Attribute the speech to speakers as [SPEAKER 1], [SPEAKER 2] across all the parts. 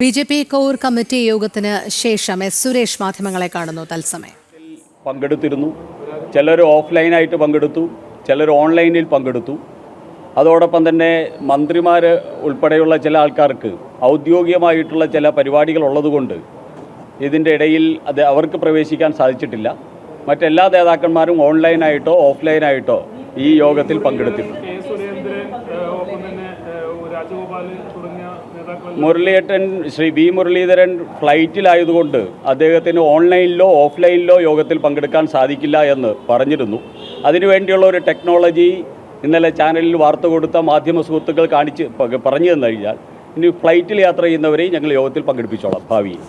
[SPEAKER 1] B J P core committee യോഗത്തിന് ശേഷം S Suresh മാധ്യമങ്ങളെ കാണുന്നു തത്സമയം.
[SPEAKER 2] പങ്കെടുത്തിരുന്നു. ചിലർ ഓഫ്ലൈനായിട്ട് പങ്കെടുത്തു ചിലർ ഓൺലൈനിൽ പങ്കെടുത്തു. അതോടൊപ്പം തന്നെ മന്ത്രിമാർ ഉൾപ്പെടെയുള്ള ചില ആൾക്കാർക്ക് ഔദ്യോഗികമായിട്ടുള്ള ചില പരിപാടികൾ ഉള്ളതുകൊണ്ട് ഇതിന്റെ ഇടയിൽ അത് അവർക്ക് പ്രവേശിക്കാൻ സാധിച്ചിട്ടില്ല. മറ്റെല്ലാ നേതാക്കന്മാരും ഓൺലൈനായിട്ടോ ഓഫ്ലൈനായിട്ടോ ഈ യോഗത്തിൽ പങ്കെടുത്തിരുന്നു മുരളിയേട്ടൻ ശ്രീ വി മുരളീധരൻ ഫ്ലൈറ്റിലായതുകൊണ്ട് അദ്ദേഹത്തിന് ഓൺലൈനിലോ ഓഫ്ലൈനിലോ യോഗത്തിൽ പങ്കെടുക്കാൻ സാധിക്കില്ല എന്ന് പറഞ്ഞിരുന്നു. അതിനുവേണ്ടിയുള്ള ഒരു ടെക്നോളജി ഇന്നലെ ചാനലിൽ വാർത്ത കൊടുത്ത മാധ്യമ സുഹൃത്തുക്കൾ കാണിച്ച് പറഞ്ഞു തന്നു കഴിഞ്ഞാൽ ഇനി ഫ്ലൈറ്റിൽ യാത്ര ചെയ്യുന്നവരെയും ഞങ്ങൾ യോഗത്തിൽ പങ്കെടുപ്പിച്ചോളാം. ഭാവിയിൽ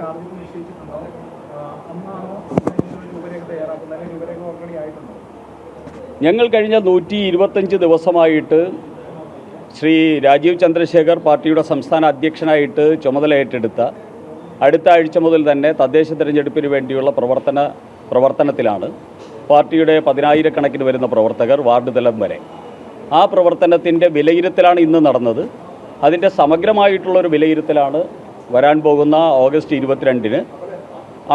[SPEAKER 3] ടാർഗറ്റ് നിശ്ചയിച്ചിട്ടുണ്ടോ? അന്നാണോ തയ്യാറാക്കുന്നത്? അല്ലെങ്കിൽ രൂപരേഖ ഓൾറെഡി ആയിട്ടുണ്ടോ?
[SPEAKER 2] ഞങ്ങൾ കഴിഞ്ഞ നൂറ്റി ഇരുപത്തഞ്ച് ദിവസമായിട്ട് ശ്രീ രാജീവ് ചന്ദ്രശേഖർ പാർട്ടിയുടെ സംസ്ഥാന അധ്യക്ഷനായിട്ട് ചുമതല ഏറ്റെടുത്ത അടുത്ത ആഴ്ച മുതൽ തന്നെ തദ്ദേശ തിരഞ്ഞെടുപ്പിന് വേണ്ടിയുള്ള പ്രവർത്തന പ്രവർത്തനത്തിലാണ് പാർട്ടിയുടെ പതിനായിരക്കണക്കിന് വരുന്ന പ്രവർത്തകർ വാർഡ് തലം വരെ. ആ പ്രവർത്തനത്തിന്റെ വിലയിരുത്തലാണ് ഇന്ന് നടന്നത്. അതിന്റെ സമഗ്രമായിട്ടുള്ളൊരു വിലയിരുത്തലാണ് വരാൻ പോകുന്ന ഓഗസ്റ്റ് ഇരുപത്തിരണ്ടിന്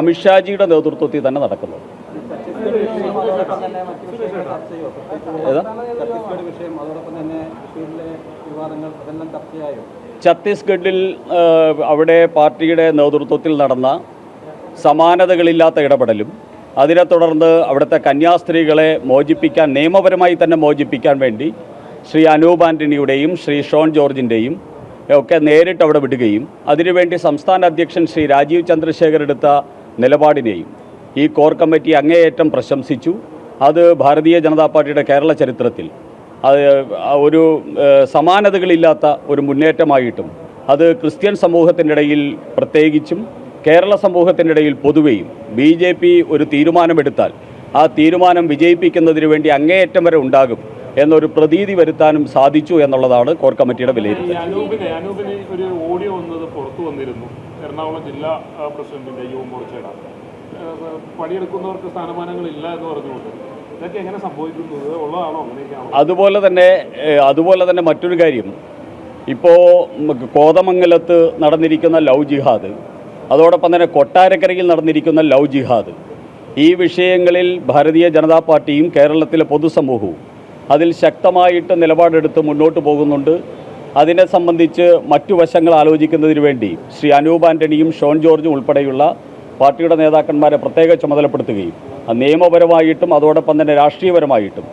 [SPEAKER 2] അമിത്ഷാജിയുടെ നേതൃത്വത്തിൽ തന്നെ നടക്കുന്നത്. ഛത്തീസ്ഗഡിൽ അവിടെ പാർട്ടിയുടെ നേതൃത്വത്തിൽ നടന്ന സമാനതകളില്ലാത്ത ഇടപെടലും അതിനെ തുടർന്ന് അവിടുത്തെ കന്യാസ്ത്രീകളെ മോചിപ്പിക്കാൻ നിയമപരമായി തന്നെ മോചിപ്പിക്കാൻ വേണ്ടി ശ്രീ അനൂപ് ആന്റണിയുടെയും ശ്രീ ഷോൺ ജോർജിന്റെയും ഒക്കെ നേരിട്ട് അവിടെ വിടുകയും അതിനുവേണ്ടി സംസ്ഥാന അധ്യക്ഷൻ ശ്രീ രാജീവ് ചന്ദ്രശേഖർ എടുത്ത നിലപാടിനെയും ഈ കോർ കമ്മിറ്റി അങ്ങേയറ്റം പ്രശംസിച്ചു. അത് ഭാരതീയ ജനതാ പാർട്ടിയുടെ കേരള ചരിത്രത്തിൽ. അത് ഒരു സമാനതകളില്ലാത്ത ഒരു മുന്നേറ്റമായിട്ടും അത് ക്രിസ്ത്യൻ സമൂഹത്തിന്റെ ഇടയിൽ പ്രത്യേകിച്ചും കേരള സമൂഹത്തിന്റെ ഇടയിൽ പൊതുവെയും ബി ജെ പി ഒരു തീരുമാനമെടുത്താൽ ആ തീരുമാനം വിജയിപ്പിക്കുന്നതിന് വേണ്ടി അങ്ങേയറ്റം വരെ ഉണ്ടാകും എന്നൊരു പ്രതീതി വരുത്താനും സാധിച്ചു എന്നുള്ളതാണ് കോർ കമ്മിറ്റിയുടെ വിലയിരുത്തൽ.
[SPEAKER 3] ഒരു ഓഡിയോ വന്നത് പുറത്തു വന്നിരുന്നു. എറണാകുളം ജില്ലാ പ്രസിഡന്റിന്റെ യുവമോർച്ചയുടെ പണിയെടുക്കുന്നവർക്ക് സ്ഥാനമാനങ്ങളില്ല എന്ന് പറഞ്ഞുകൊണ്ട് ഇതൊക്കെ എങ്ങനെ സംഭവിക്കുന്നത്? ഉള്ളതാണോ അങ്ങനെയൊക്കെയാണോ?
[SPEAKER 2] അതുപോലെ തന്നെ അതുപോലെ തന്നെ മറ്റൊരു കാര്യം. ഇപ്പോൾ കോതമംഗലത്ത് നടന്നിരിക്കുന്ന ലവ് ജിഹാദ് അതോടൊപ്പം തന്നെ കൊട്ടാരക്കരയിൽ നടന്നിരിക്കുന്ന ലവ് ജിഹാദ് ഈ വിഷയങ്ങളിൽ ഭാരതീയ ജനതാ പാർട്ടിയും കേരളത്തിലെ പൊതുസമൂഹവും അതിൽ ശക്തമായിട്ട് നിലപാടെടുത്ത് മുന്നോട്ട് പോകുന്നുണ്ട്. അതിനെ സംബന്ധിച്ച് മറ്റു വശങ്ങൾ ആലോചിക്കുന്നതിന് വേണ്ടി ശ്രീ അനൂപ് ആന്റണിയും ഷോൺ ജോർജും ഉൾപ്പെടെയുള്ള പാർട്ടിയുടെ നേതാക്കന്മാരെ പ്രത്യേക ചുമതലപ്പെടുത്തുകയും നിയമപരമായിട്ടും അതോടൊപ്പം തന്നെ രാഷ്ട്രീയപരമായിട്ടും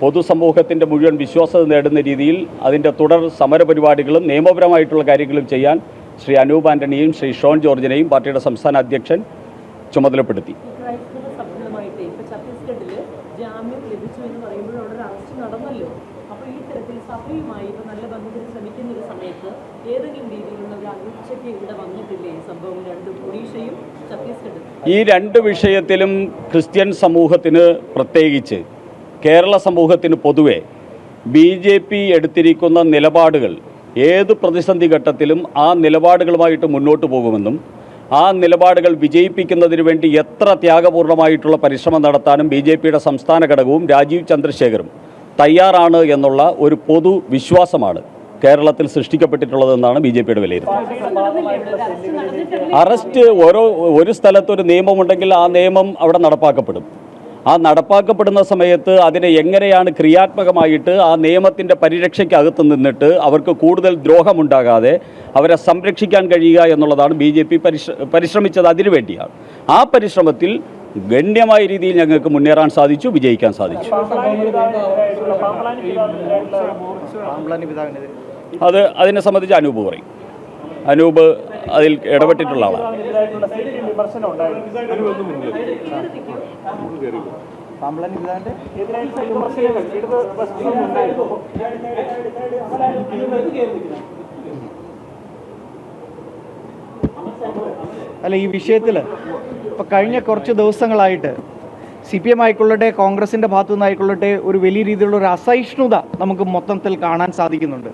[SPEAKER 2] പൊതുസമൂഹത്തിന്റെ മുഴുവൻ വിശ്വാസത നേടുന്ന രീതിയിൽ അതിന്റെ തുടർ സമരപരിപാടികളും നിയമപരമായിട്ടുള്ള കാര്യങ്ങളും ചെയ്യാൻ ശ്രീ അനൂപ് ആന്റണിയും ശ്രീ ഷോൺ ജോർജിനെയും പാർട്ടിയുടെ സംസ്ഥാന അധ്യക്ഷൻ ചുമതലപ്പെടുത്തി
[SPEAKER 4] ക്രൈസ്തവ സഭകളുമായിട്ട് ഇപ്പൊ ഛത്തീസ്ഗഡിൽ ജാമ്യം ലഭിച്ചു എന്ന് പറയുമ്പോൾ അവിടെ ഒരു അറസ്റ്റ് നടന്നല്ലോ അപ്പൊ ഈ തരത്തിൽ സഭയുമായി ഇപ്പൊ നല്ല ബന്ധത്തിന് ശ്രമിക്കുന്ന ഒരു സമയത്ത് ഏതെങ്കിലും രീതിയിലുള്ള ഒരു അനിശ്ചിത ഇവിടെ വന്നിട്ടില്ലേ? സംഭവം രണ്ടും ഒഡീഷയും ഛത്തീസ്ഗഡും.
[SPEAKER 2] ഈ രണ്ട് വിഷയത്തിലും ക്രിസ്ത്യൻ സമൂഹത്തിന് പ്രത്യേകിച്ച് കേരള സമൂഹത്തിന് പൊതുവെ ബി ജെ പി എടുത്തിരിക്കുന്ന നിലപാടുകൾ ഏത് പ്രതിസന്ധി ഘട്ടത്തിലും ആ നിലപാടുകളുമായിട്ട് മുന്നോട്ട് പോകുമെന്നും ആ നിലപാടുകൾ വിജയിപ്പിക്കുന്നതിന് വേണ്ടി എത്ര ത്യാഗപൂർണമായിട്ടുള്ള പരിശ്രമം നടത്താനും ബി ജെ പിയുടെ സംസ്ഥാന ഘടകവും രാജീവ് ചന്ദ്രശേഖറും തയ്യാറാണ് എന്നുള്ള ഒരു പൊതു വിശ്വാസമാണ് കേരളത്തിൽ സൃഷ്ടിക്കപ്പെട്ടിട്ടുള്ളതെന്നാണ് ബി ജെ പിയുടെ വിലയിരുത്തൽ.
[SPEAKER 4] അറസ്റ്റ്
[SPEAKER 2] ഓരോ ഒരു സ്ഥലത്തൊരു നിയമമുണ്ടെങ്കിൽ ആ നിയമം അവിടെ നടപ്പാക്കപ്പെടും. ആ നടപ്പാക്കപ്പെടുന്ന സമയത്ത് അതിനെ എങ്ങനെയാണ് ക്രിയാത്മകമായിട്ട് ആ നിയമത്തിന്റെ പരിരക്ഷയ്ക്കകത്ത് നിന്നിട്ട് അവർക്ക് കൂടുതൽ ദ്രോഹമുണ്ടാകാതെ അവരെ സംരക്ഷിക്കാൻ കഴിയുക എന്നുള്ളതാണ് ബി ജെ പി പരിശ്രമിച്ചത് അതിനുവേണ്ടിയാണ്. ആ പരിശ്രമത്തിൽ ഗണ്യമായ രീതിയിൽ ഞങ്ങൾക്ക് മുന്നേറാൻ സാധിച്ചു വിജയിക്കാൻ സാധിച്ചു. അത് അതിനെ സംബന്ധിച്ച് അനൂപ് പറയും. അനൂപ് അതിൽ ഇടപെട്ടിട്ടുള്ള ആളാണ്.
[SPEAKER 5] അല്ല ഈ വിഷയത്തിൽ ഇപ്പോൾ കഴിഞ്ഞ കുറച്ച് ദിവസങ്ങളായിട്ട് സി പി എം ആയിക്കൊള്ളട്ടെ കോൺഗ്രസിന്റെ ഭാഗത്തു നിന്നായിക്കൊള്ളട്ടെ ഒരു വലിയ രീതിയിലുള്ള ഒരു അസഹിഷ്ണുത നമുക്ക് മൊത്തത്തിൽ കാണാൻ സാധിക്കുന്നുണ്ട്.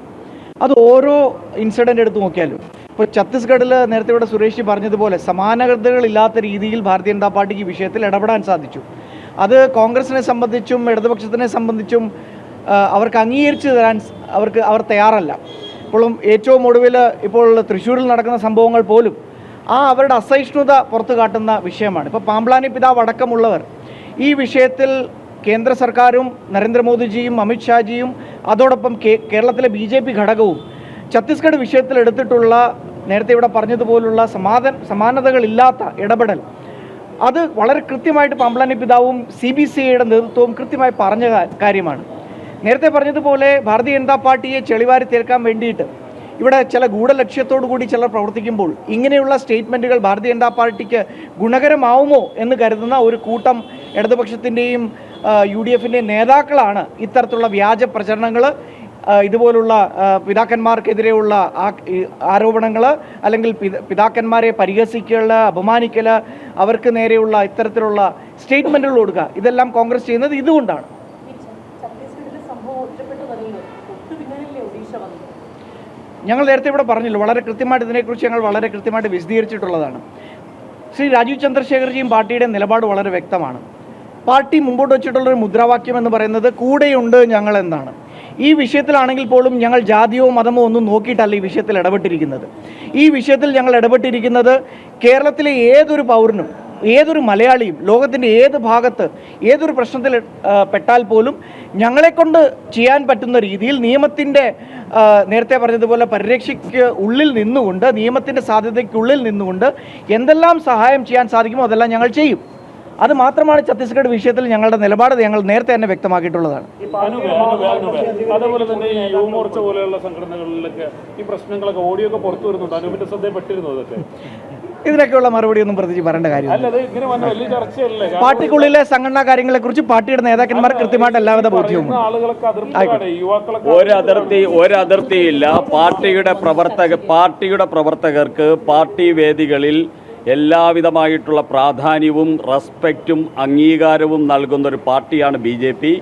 [SPEAKER 5] അത് ഓരോ ഇൻസിഡന്റ് എടുത്ത് നോക്കിയാലും. ഇപ്പോൾ ഛത്തീസ്ഗഡിൽ നേരത്തെ ഇവിടെ സുരേഷ് പറഞ്ഞതുപോലെ സമാനതകളില്ലാത്ത രീതിയിൽ ഭാരതീയ ജനതാ പാർട്ടിക്ക് വിഷയത്തിൽ ഇടപെടാൻ സാധിച്ചു. അത് കോൺഗ്രസിനെ സംബന്ധിച്ചും ഇടതുപക്ഷത്തിനെ സംബന്ധിച്ചും അവർക്ക് അംഗീകരിച്ചു തരാൻ അവർക്ക് അവർ തയ്യാറല്ല. ഇപ്പോഴും ഏറ്റവും ഒടുവിൽ ഇപ്പോൾ തൃശ്ശൂരിൽ നടക്കുന്ന സംഭവങ്ങൾ പോലും ആ അവരുടെ അസഹിഷ്ണുത പുറത്തു കാട്ടുന്ന വിഷയമാണ്. ഇപ്പോൾ പാമ്പ്ലാനി പിതാവ് അടക്കമുള്ളവർ ഈ വിഷയത്തിൽ കേന്ദ്ര സർക്കാരും നരേന്ദ്രമോദിജിയും അമിത്ഷാജിയും അതോടൊപ്പം കേരളത്തിലെ ബി ജെ പി ഘടകവും ഛത്തീസ്ഗഡ് വിഷയത്തിൽ എടുത്തിട്ടുള്ള നേരത്തെ ഇവിടെ പറഞ്ഞതുപോലുള്ള സമാധാന സമാനതകളില്ലാത്ത ഇടപെടൽ. അത് വളരെ കൃത്യമായിട്ട് പാമ്പ്ലാനി പിതാവും സി ബി സി ഐയുടെ നേതൃത്വവും കൃത്യമായി പറഞ്ഞ കാര്യമാണ്. നേരത്തെ പറഞ്ഞതുപോലെ ഭാരതീയ ജനതാ പാർട്ടിയെ ചെളിവാരി തീർക്കാൻ വേണ്ടിയിട്ട് ഇവിടെ ചില ഗൂഢലക്ഷ്യത്തോടു കൂടി ചിലർ പ്രവർത്തിക്കുമ്പോൾ ഇങ്ങനെയുള്ള സ്റ്റേറ്റ്മെന്റുകൾ ഭാരതീയ ജനതാ പാർട്ടിക്ക് ഗുണകരമാവുമോ എന്ന് കരുതുന്ന ഒരു കൂട്ടം ഇടതുപക്ഷത്തിന്റെയും യു ഡി എഫിന്റെയും നേതാക്കളാണ് ഇത്തരത്തിലുള്ള വ്യാജ പ്രചരണങ്ങൾ ഇതുപോലുള്ള പിതാക്കന്മാർക്കെതിരെയുള്ള ആരോപണങ്ങൾ അല്ലെങ്കിൽ പിത- പിതാക്കന്മാരെ പരിഹസിക്കൽ അപമാനിക്കൽ അവർക്ക് നേരെയുള്ള ഇത്തരത്തിലുള്ള സ്റ്റേറ്റ്മെന്റുകൾ കൊടുക്കുക. ഇതെല്ലാം കോൺഗ്രസ് ചെയ്യുന്നത് ഇതുകൊണ്ടാണ്.
[SPEAKER 4] ഛത്തീസ്ഗഡിലെ സംഭവം ഒറ്റപ്പെട്ടു ഒഡീഷ വന്നത്?
[SPEAKER 5] ഞങ്ങൾ നേരത്തെ ഇവിടെ പറഞ്ഞല്ലോ വളരെ കൃത്യമായിട്ട് ഇതിനെക്കുറിച്ച് ഞങ്ങൾ വളരെ കൃത്യമായിട്ട് വിശദീകരിച്ചിട്ടുള്ളതാണ്. ശ്രീ രാജീവ് ചന്ദ്രശേഖർജിയും പാർട്ടിയുടെ നിലപാട് വളരെ വ്യക്തമാണ്. പാർട്ടി മുമ്പോട്ട് വെച്ചിട്ടുള്ളൊരു മുദ്രാവാക്യം എന്ന് പറയുന്നത് കൂടെയുണ്ട് ഞങ്ങൾ എന്നാണ്. ഈ വിഷയത്തിലാണെങ്കിൽ പോലും ഞങ്ങൾ ജാതിയോ മതമോ ഒന്നും നോക്കിയിട്ടല്ല ഈ വിഷയത്തിൽ ഇടപെട്ടിരിക്കുന്നത്. ഈ വിഷയത്തിൽ ഞങ്ങൾ ഇടപെട്ടിരിക്കുന്നത് കേരളത്തിലെ ഏതൊരു പൗരനും ഏതൊരു മലയാളിയും ലോകത്തിന്റെ ഏത് ഭാഗത്ത് ഏതൊരു പ്രശ്നത്തിൽ പെട്ടാൽ പോലും ഞങ്ങളെക്കൊണ്ട് ചെയ്യാൻ പറ്റുന്ന രീതിയിൽ നിയമത്തിന്റെ നേരത്തെ പറഞ്ഞതുപോലെ പരിരക്ഷയ്ക്ക് ഉള്ളിൽ നിന്നുകൊണ്ട് നിയമത്തിന്റെ സാധ്യതയ്ക്കുള്ളിൽ നിന്നുകൊണ്ട് എന്തെല്ലാം സഹായം ചെയ്യാൻ സാധിക്കുമോ അതെല്ലാം ഞങ്ങൾ ചെയ്യും. അത് മാത്രമാണ് ഛത്തീസ്ഗഡ് വിഷയത്തിൽ ഞങ്ങളുടെ നിലപാട് ഞങ്ങൾ നേരത്തെ തന്നെ വ്യക്തമാക്കിയിട്ടുള്ളതാണ്.
[SPEAKER 3] അതേപോലെ തന്നെ പോലെയുള്ള സംഘടനകളിലൊക്കെ ഈ പ്രശ്നങ്ങളൊക്കെ ഓഡിയോ ഒക്കെ പുറത്തു വരുന്നുണ്ട്. അനുവിന്റെ ശ്രദ്ധയിൽപ്പെട്ടിരുന്നു അതൊക്കെ
[SPEAKER 5] ഇതിനൊക്കെയുള്ള മറുപടി ഒന്നും പ്രത്യേകിച്ച് പറയേണ്ട കാര്യമില്ല. പാർട്ടിക്കുള്ളിലെ സംഘടനാ കാര്യങ്ങളെ കുറിച്ച് പാർട്ടിയുടെ നേതാക്കന്മാർ കൃത്യമായിട്ട് എല്ലാവിധ ബോധ്യവും
[SPEAKER 2] ഒരതിർത്തി ഒരതിർത്തിയില്ല പാർട്ടിയുടെ പ്രവർത്തക പാർട്ടിയുടെ പ്രവർത്തകർക്ക് പാർട്ടി വേദികളിൽ എല്ലാവിധമായിട്ടുള്ള പ്രാധാന്യവും റെസ്പെക്റ്റും അംഗീകാരവും നൽകുന്ന ഒരു പാർട്ടിയാണ് ബി ജെ പി.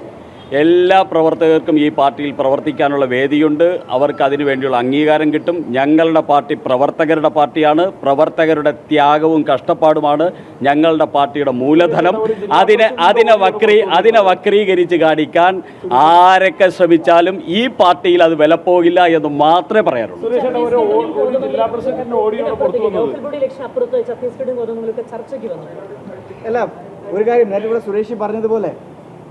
[SPEAKER 2] എല്ലാ പ്രവർത്തകർക്കും ഈ പാർട്ടിയിൽ പ്രവർത്തിക്കാനുള്ള വേദിയുണ്ട്. അവർക്ക് അതിനു വേണ്ടിയുള്ള അംഗീകാരം കിട്ടും. ഞങ്ങളുടെ പാർട്ടി പ്രവർത്തകരുടെ പാർട്ടിയാണ്. പ്രവർത്തകരുടെ ത്യാഗവും കഷ്ടപ്പാടുമാണ് ഞങ്ങളുടെ പാർട്ടിയുടെ മൂലധനം. അതിനെ അതിനെ വക്രീ അതിനെ വക്രീകരിച്ച് കാണിക്കാൻ ആരൊക്കെ ശ്രമിച്ചാലും ഈ പാർട്ടിയിൽ അത് വിലപ്പോകില്ല എന്ന് മാത്രമേ
[SPEAKER 4] പറയാറുള്ളൂ.
[SPEAKER 5] അല്ല ഒരു കാര്യം നേരത്തെ ഇവിടെ സുരേഷ് പറഞ്ഞതുപോലെ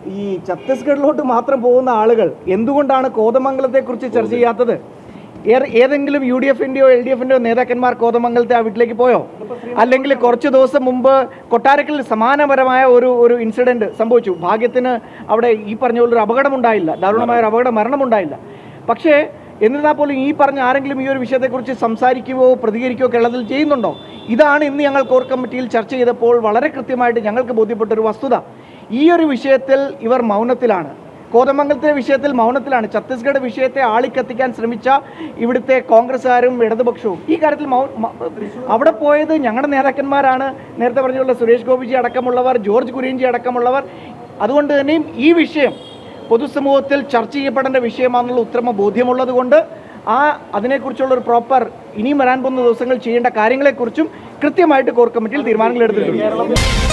[SPEAKER 5] ഈ ഛത്തീസ്ഗഡിലോട്ട് മാത്രം പോകുന്ന ആളുകൾ എന്തുകൊണ്ടാണ് കോതമംഗലത്തെക്കുറിച്ച് ചർച്ച ചെയ്യാത്തത്? ഏതെങ്കിലും യു ഡി എഫിന്റെയോ എൽ ഡി എഫിന്റെയോ നേതാക്കന്മാർ കോതമംഗലത്തെ ആ വീട്ടിലേക്ക് പോയോ? അല്ലെങ്കിൽ കുറച്ച് ദിവസം മുമ്പ് കൊട്ടാരക്കലിൽ സമാനപരമായ ഒരു ഒരു ഇൻസിഡന്റ് സംഭവിച്ചു. ഭാഗ്യത്തിന് അവിടെ ഈ പറഞ്ഞ പോലെ ഒരു അപകടമുണ്ടായില്ല. ദാരുണമായ ഒരു അപകട മരണമുണ്ടായില്ല. പക്ഷേ എന്നിരുന്നാൽ പോലും ഈ പറഞ്ഞ ആരെങ്കിലും ഈ ഒരു വിഷയത്തെക്കുറിച്ച് സംസാരിക്കുകയോ പ്രതികരിക്കുകയോ കേരളത്തിൽ ചെയ്യുന്നുണ്ടോ? ഇതാണ് ഇന്ന് ഞങ്ങൾ കോർ കമ്മിറ്റിയിൽ ചർച്ച ചെയ്തപ്പോൾ വളരെ കൃത്യമായിട്ട് ഞങ്ങൾക്ക് ബോധ്യപ്പെട്ട ഒരു വസ്തുത. ഈ ഒരു വിഷയത്തിൽ ഇവർ മൗനത്തിലാണ്. കോതമംഗലത്തെ വിഷയത്തിൽ മൗനത്തിലാണ്. ഛത്തീസ്ഗഡ് വിഷയത്തെ ആളിക്കത്തിക്കാൻ ശ്രമിച്ച ഇവിടുത്തെ കോൺഗ്രസ്സുകാരും ഇടതുപക്ഷവും. ഈ കാര്യത്തിൽ മൗ അവിടെ പോയത് ഞങ്ങളുടെ നേതാക്കന്മാരാണ്. നേരത്തെ പറഞ്ഞുള്ള സുരേഷ് ഗോപിജി അടക്കമുള്ളവർ ജോർജ് കുര്യൻജി അടക്കമുള്ളവർ. അതുകൊണ്ട് തന്നെയും ഈ വിഷയം പൊതുസമൂഹത്തിൽ ചർച്ച ചെയ്യപ്പെടേണ്ട വിഷയമാണെന്നുള്ള ഉത്തമ ബോധ്യമുള്ളത് കൊണ്ട് ആ അതിനെക്കുറിച്ചുള്ള ഒരു പ്രോപ്പർ ഇനിയും വരാൻ പോകുന്ന ദിവസങ്ങൾ ചെയ്യേണ്ട കാര്യങ്ങളെക്കുറിച്ചും കൃത്യമായിട്ട് കോർ കമ്മിറ്റിയിൽ തീരുമാനങ്ങൾ എടുത്തിട്ടുണ്ട്.